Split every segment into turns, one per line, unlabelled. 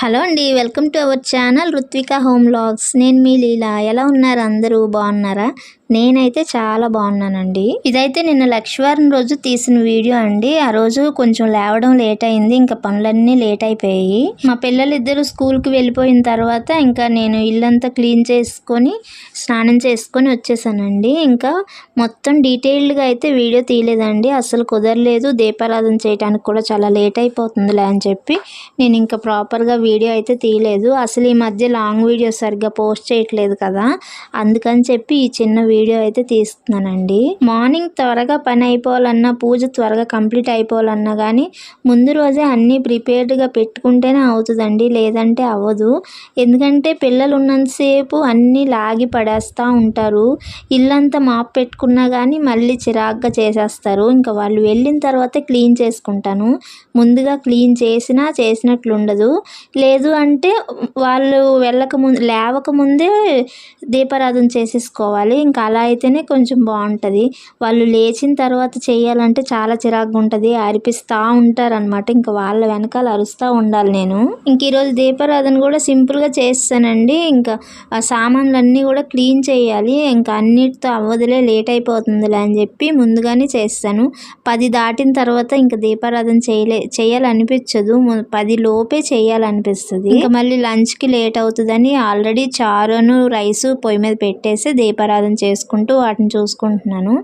Hello అండి welcome to our channel Ruthvika home logs నేను మీ లీలా. ఎలా ఉన్నారు అందరూ? బాగున్నారా? నేనైతే చాలా బాగున్నానండి. ఇదైతే నిన్న లక్ష్మీవారం రోజు తీసిన వీడియో అండి. ఆ రోజు కొంచెం లేవడం లేట్ అయింది. ఇంకా పనులన్నీ లేట్ అయిపోయాయి. మా పిల్లలు ఇద్దరు స్కూల్కి వెళ్ళిపోయిన తర్వాత ఇంకా నేను ఇల్లంతా క్లీన్ చేసుకొని స్నానం చేసుకొని వచ్చేసానండి. ఇంకా మొత్తం డీటెయిల్డ్గా అయితే వీడియో తీయలేదండి. అసలు కుదరలేదు. దీపారాధన చేయడానికి కూడా చాలా లేట్ అయిపోతుందిలే అని చెప్పి నేను ఇంకా ప్రాపర్గా వీడియో అయితే తీయలేదు. అసలు ఈ మధ్య లాంగ్ వీడియో సరిగ్గా పోస్ట్ చేయట్లేదు కదా. అందుకని చెప్పి ఈ చిన్న వీడియో వీడియో అయితే తీస్తున్నానండి. మార్నింగ్ త్వరగా పని అయిపోవాలన్నా పూజ త్వరగా కంప్లీట్ అయిపోవాలన్నా కానీ ముందు రోజే అన్నీ ప్రిపేర్డ్గా పెట్టుకుంటేనే అవుతుందండి. లేదంటే అవ్వదు. ఎందుకంటే పిల్లలు ఉన్నంతసేపు అన్నీ లాగి పడేస్తూ ఉంటారు. ఇల్లంతా మాప్ పెట్టుకున్నా కానీ మళ్ళీ చిరాగ్గా చేసేస్తారు. ఇంకా వాళ్ళు వెళ్ళిన తర్వాత క్లీన్ చేసుకుంటాను. ముందుగా క్లీన్ చేసినా చేసినట్లు ఉండదు లేదు అంటే వాళ్ళు వెళ్ళక ముందు లేవక ముందే దీపారాధన చేసేసుకోవాలి. ఇంకా అలా అయితేనే కొంచెం బాగుంటుంది. వాళ్ళు లేచిన తర్వాత చేయాలంటే చాలా చిరాకుగా ఉంటుంది అరిపిస్తూ ఉంటారనమాట ఇంకా వాళ్ళ వెనకాల అరుస్తూ ఉండాలి నేను. ఇంక ఈరోజు దీపారాధన కూడా సింపుల్గా చేస్తానండి. ఇంకా ఆ సామాన్లన్నీ కూడా క్లీన్ చేయాలి. ఇంకా అన్నిటితో అవ్వదులే లేట్ అయిపోతుందిలే అని చెప్పి ముందుగానే చేస్తాను. పది దాటిన తర్వాత ఇంకా దీపారాధన చేయలే చేయాలనిపించదు. పది లోపే చేయాలనిపిస్తుంది. ఇంకా మళ్ళీ లంచ్కి లేట్ అవుతుందని ఆల్రెడీ చారును రైస్ పొయ్యి మీద పెట్టేసి దీపారాధన చేస్తాను చేసుకుంటూ వాటిని చూసుకుంటున్నాను.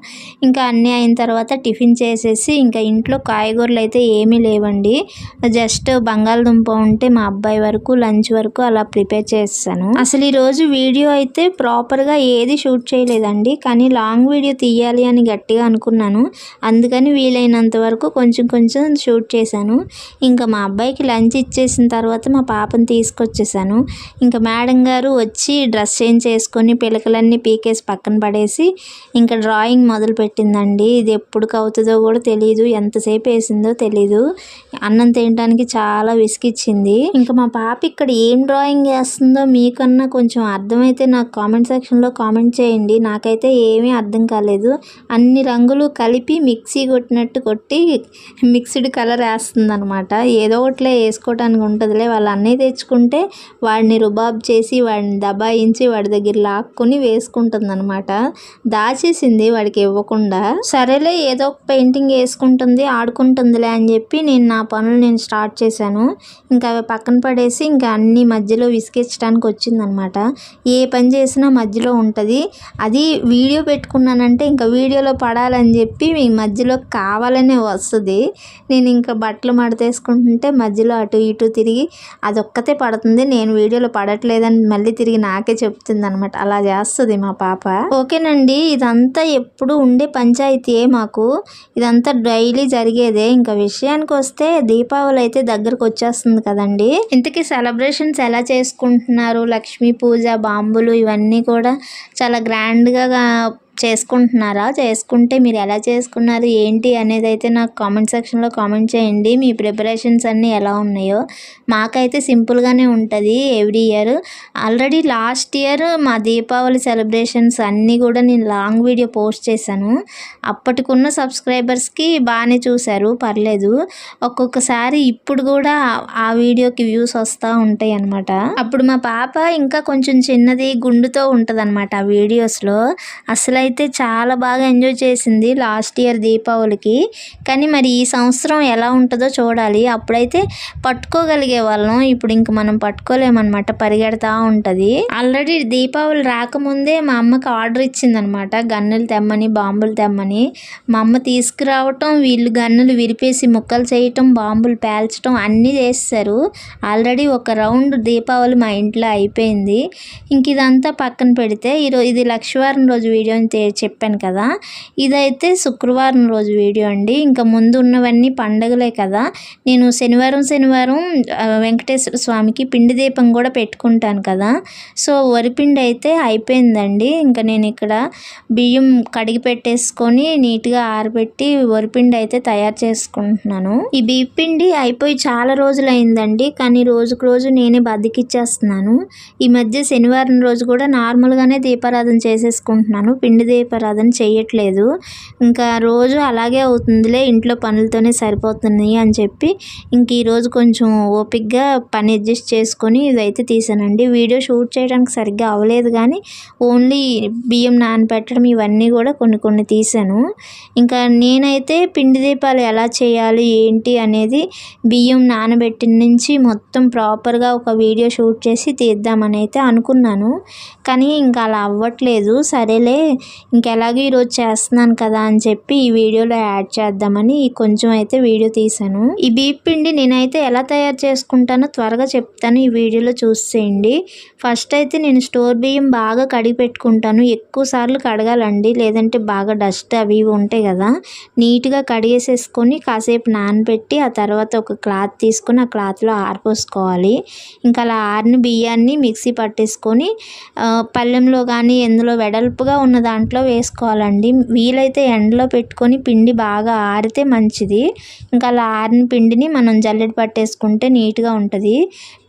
ఇంకా అన్నీ అయిన తర్వాత టిఫిన్ చేసేసి ఇంకా ఇంట్లో కాయగూరలు అయితే ఏమీ లేవండి. జస్ట్ బంగాళదుంప ఉంటే మా అబ్బాయి వరకు లంచ్ వరకు అలా ప్రిపేర్ చేస్తాను. అసలు ఈరోజు వీడియో అయితే ప్రాపర్గా ఏది షూట్ చేయలేదండి. కానీ లాంగ్ వీడియో తీయాలి అని గట్టిగా అనుకున్నాను. అందుకని వీలైనంత వరకు కొంచెం కొంచెం షూట్ చేశాను. ఇంకా మా అబ్బాయికి లంచ్ ఇచ్చేసిన తర్వాత మా పాపని తీసుకొచ్చేసాను ఇంకా మేడం గారు వచ్చి డ్రెస్ చేంజ్ చేసుకొని పిలకలన్నీ పీకేసి పక్కన పడేసి ఇంకా డ్రాయింగ్ మొదలుపెట్టిందండి. ఇది ఎప్పుడు అవుతుందో కూడా తెలియదు ఎంతసేపు వేసిందో తెలీదు. అన్నం తినడానికి చాలా విసిగిచ్చింది ఇంకా మా పాప ఇక్కడ ఏం డ్రాయింగ్ వేస్తుందో మీకన్నా కొంచెం అర్థమైతే నాకు కామెంట్ సెక్షన్లో కామెంట్ చేయండి. నాకైతే ఏమీ అర్థం కాలేదు. అన్ని రంగులు కలిపి మిక్సీ కొట్టినట్టు కొట్టి మిక్స్డ్ కలర్ వేస్తుంది అనమాట ఏదో ఒకటిలే వేసుకోవడానికి ఉంటుందిలే. వాళ్ళు అన్నీ తెచ్చుకుంటే వాడిని రుబాబ్ చేసి వాడిని దబాయించి వాడి దగ్గర లాక్కొని వేసుకుంటుంది అనమాట. దాచేసింది వాడికి ఇవ్వకుండా. సరేలే ఏదో ఒక పెయింటింగ్ వేసుకుంటుంది ఆడుకుంటుందిలే అని చెప్పి నేను నా పనులు నేను స్టార్ట్ చేశాను. ఇంకా అవి పక్కన పడేసి ఇంకా అన్ని మధ్యలో విసిగించడానికి వచ్చిందనమాట. ఏ పని చేసినా మధ్యలో ఉంటుంది. అది వీడియో పెట్టుకున్నానంటే ఇంకా వీడియోలో పడాలని చెప్పి మీ మధ్యలో కావాలనే వస్తుంది. నేను ఇంకా బట్టలు మడతేసుకుంటుంటే మధ్యలో అటు ఇటు తిరిగి అదొక్కతే పడుతుంది. నేను వీడియోలో పడట్లేదని మళ్ళీ తిరిగి నాకే చెప్తుంది అనమాట అలా చేస్తుంది మా పాప. ఓకేనండి. ఇదంతా ఎప్పుడు ఉండే పంచాయతీయే మాకు. ఇదంతా డైలీ జరిగేదే. ఇంకా విషయానికి వస్తే దీపావళి అయితే దగ్గరకు వచ్చేస్తుంది కదండి. ఇంతకీ సెలబ్రేషన్స్ ఎలా చేసుకుంటున్నారు? లక్ష్మీ పూజ బాంబులు ఇవన్నీ కూడా చాలా గ్రాండ్గా చేసుకుంటున్నారా? చేసుకుంటే మీరు ఎలా చేసుకున్నారు? ఏంటి అనేది అయితే నాకు కామెంట్ సెక్షన్లో కామెంట్ చేయండి. మీ ప్రిపరేషన్స్ అన్నీ ఎలా ఉన్నాయో. మాకైతే సింపుల్గానే ఉంటుంది every year. Already last year మా దీపావళి సెలబ్రేషన్స్ అన్నీ కూడా నేను లాంగ్ వీడియో పోస్ట్ చేశాను. అప్పటికున్న సబ్స్క్రైబర్స్కి బాగానే చూశారు. పర్లేదు. ఒక్కొక్కసారి ఇప్పుడు కూడా ఆ వీడియోకి వ్యూస్ వస్తూ ఉంటాయి అనమాట అప్పుడు మా పాప ఇంకా కొంచెం చిన్నది గుండుతో ఉంటుంది అనమాట ఆ వీడియోస్లో. అసలు అయితే చాలా బాగా ఎంజాయ్ చేసింది లాస్ట్ ఇయర్ దీపావళికి. కానీ మరి ఈ సంవత్సరం ఎలా ఉంటుందో చూడాలి. అప్పుడైతే పట్టుకోగలిగే వాళ్ళం. ఇప్పుడు ఇంక మనం పట్టుకోలేమన్నమాట. పరిగెడతా ఉంటుంది. ఆల్రెడీ దీపావళి రాకముందే మా అమ్మకి ఆర్డర్ ఇచ్చిందనమాట గన్నులు తెమ్మని బాంబులు తెమ్మని. మా అమ్మ తీసుకురావటం వీళ్ళు గన్నులు విరిపేసి ముక్కలు చేయటం బాంబులు పేల్చడం అన్నీ చేస్తారు ఆల్రెడీ ఒక రౌండ్ దీపావళి మా ఇంట్లో అయిపోయింది. ఇంక ఇదంతా పక్కన పెడితే ఈరోజు ఇది లక్షవారం రోజు వీడియోని చెప్పాను కదా ఇదైతే శుక్రవారం రోజు వీడియో అండి. ఇంకా ముందు ఉన్నవన్నీ పండగలే కదా. నేను శనివారం శనివారం వెంకటేశ్వర స్వామికి పిండి దీపం కూడా పెట్టుకుంటాను కదా. సో వరిపిండి అయితే అయిపోయిందండి. ఇంకా నేను ఇక్కడ బియ్యం కడిగి పెట్టేసుకొని నీట్గా ఆరబెట్టి వరిపిండి అయితే తయారు చేసుకుంటున్నాను. ఈ బియ్య పిండి అయిపోయి చాలా రోజులు అయిందండి కానీ రోజుకు రోజు నేనే బద్దకిచ్చేస్తున్నాను. ఈ మధ్య శనివారం రోజు కూడా నార్మల్గానే దీపారాధన చేసేసుకుంటున్నాను. పిండి దీపారాధన చేయట్లేదు. ఇంకా రోజు అలాగే అవుతుందిలే ఇంట్లో పనులతోనే సరిపోతుంది అని చెప్పి ఇంక ఈరోజు కొంచెం ఓపిక్గా పని అడ్జస్ట్ చేసుకొని ఇదైతే తీసానండి. వీడియో షూట్ చేయడానికి సరిగ్గా అవ్వలేదు కానీ ఓన్లీ బియ్యం నానబెట్టడం ఇవన్నీ కూడా కొన్ని కొన్ని తీసాను. ఇంకా నేనైతే పిండి దీపాలు ఎలా చేయాలి ఏంటి అనేది బియ్యం నానబెట్టిన నుంచి మొత్తం ప్రాపర్గా ఒక వీడియో షూట్ చేసి తీద్దామని అయితే అనుకున్నాను. కానీ ఇంకా అలా అవ్వట్లేదు. సరేలే ఇంకెలాగో ఈరోజు చేస్తున్నాను కదా అని చెప్పి ఈ వీడియోలో యాడ్ చేద్దామని కొంచెం అయితే వీడియో తీశాను. ఈ బీప్ పిండి నేనైతే ఎలా తయారు చేసుకుంటానో త్వరగా చెప్తాను. ఈ వీడియోలో చూసేయండి. ఫస్ట్ అయితే నేను స్టోర్ బియ్యం బాగా కడిగి పెట్టుకుంటాను. ఎక్కువ సార్లు కడగాలండి. లేదంటే బాగా డస్ట్ అవి ఇవి ఉంటాయి కదా. నీట్గా కడిగేసేసుకొని కాసేపు నానబెట్టి ఆ తర్వాత ఒక క్లాత్ తీసుకొని ఆ క్లాత్లో ఆరిపోసుకోవాలి ఇంకా అలా ఆరిన బియ్యాన్ని మిక్సీ పట్టేసుకొని పళ్ళెంలో కానీ ఎందులో వెడల్పుగా ఉన్న దాంట్లో వేసుకోవాలండి. వీలైతే ఎండలో పెట్టుకొని పిండి బాగా ఆరితే మంచిది. ఇంకా అలా ఆరిన పిండిని మనం జల్లెడ పట్టేసుకుంటే నీట్గా ఉంటుంది.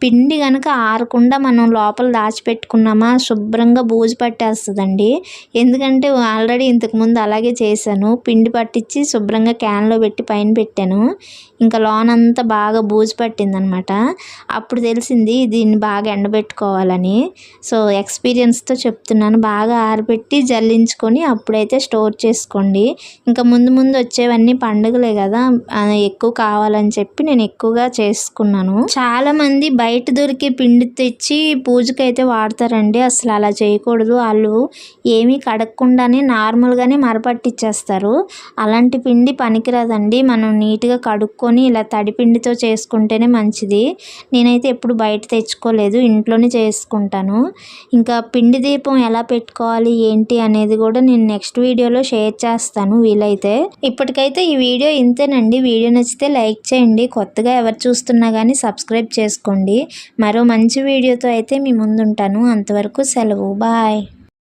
పిండి కనుక ఆరకుండా మనం లోపల దాచిపెట్టుకున్నామా శుభ్రంగా బూజు పట్టేస్తుందండి. ఎందుకంటే ఆల్రెడీ ఇంతకుముందు అలాగే చేశాను. పిండి పట్టించి శుభ్రంగా క్యాన్లో పెట్టి పైన పెట్టాను. ఇంకా లోనంతా బాగా బూజు పట్టిందనమాట. అప్పుడు తెలిసింది దీన్ని బాగా ఎండబెట్టుకోవాలని. సో ఎక్స్పీరియన్స్తో చెప్తున్నాను. బాగా ఆరబెట్టి జల్లించుకొని అప్పుడైతే స్టోర్ చేసుకోండి. ఇంకా ముందు ముందు వచ్చేవన్నీ పండుగలే కదా. ఎక్కువ కావాలని చెప్పి నేను ఎక్కువగా చేసుకున్నాను. చాలామంది బయట దొరికే పిండి తెచ్చి పూజకైతే వాడతారండి. అసలు అలా చేయకూడదు. వాళ్ళు ఏమీ కడగకుండానే నార్మల్గానే మరపట్టిచ్చేస్తారు. అలాంటి పిండి పనికిరాదండి. మనం నీట్గా కడుక్కొని ఇలా తడిపిండితో చేసుకుంటేనే మంచిది. నేనైతే ఎప్పుడు బయట తెచ్చుకోలేదు. ఇంట్లోనే చేసుకుంటాను. ఇంకా పిండి దీపం ఎలా పెట్టుకోవాలి? ఏంటి అనేది అనేది కూడా నేను నెక్స్ట్ వీడియోలో షేర్ చేస్తాను వీలైతే. ఇప్పటికైతే ఈ వీడియో ఇంతేనండి. వీడియో నచ్చితే లైక్ చేయండి. కొత్తగా ఎవరు చూస్తున్నా కానీ సబ్స్క్రైబ్ చేసుకోండి. మరో మంచి వీడియోతో అయితే మీ ముందుంటాను. అంతవరకు సెలవు. బాయ్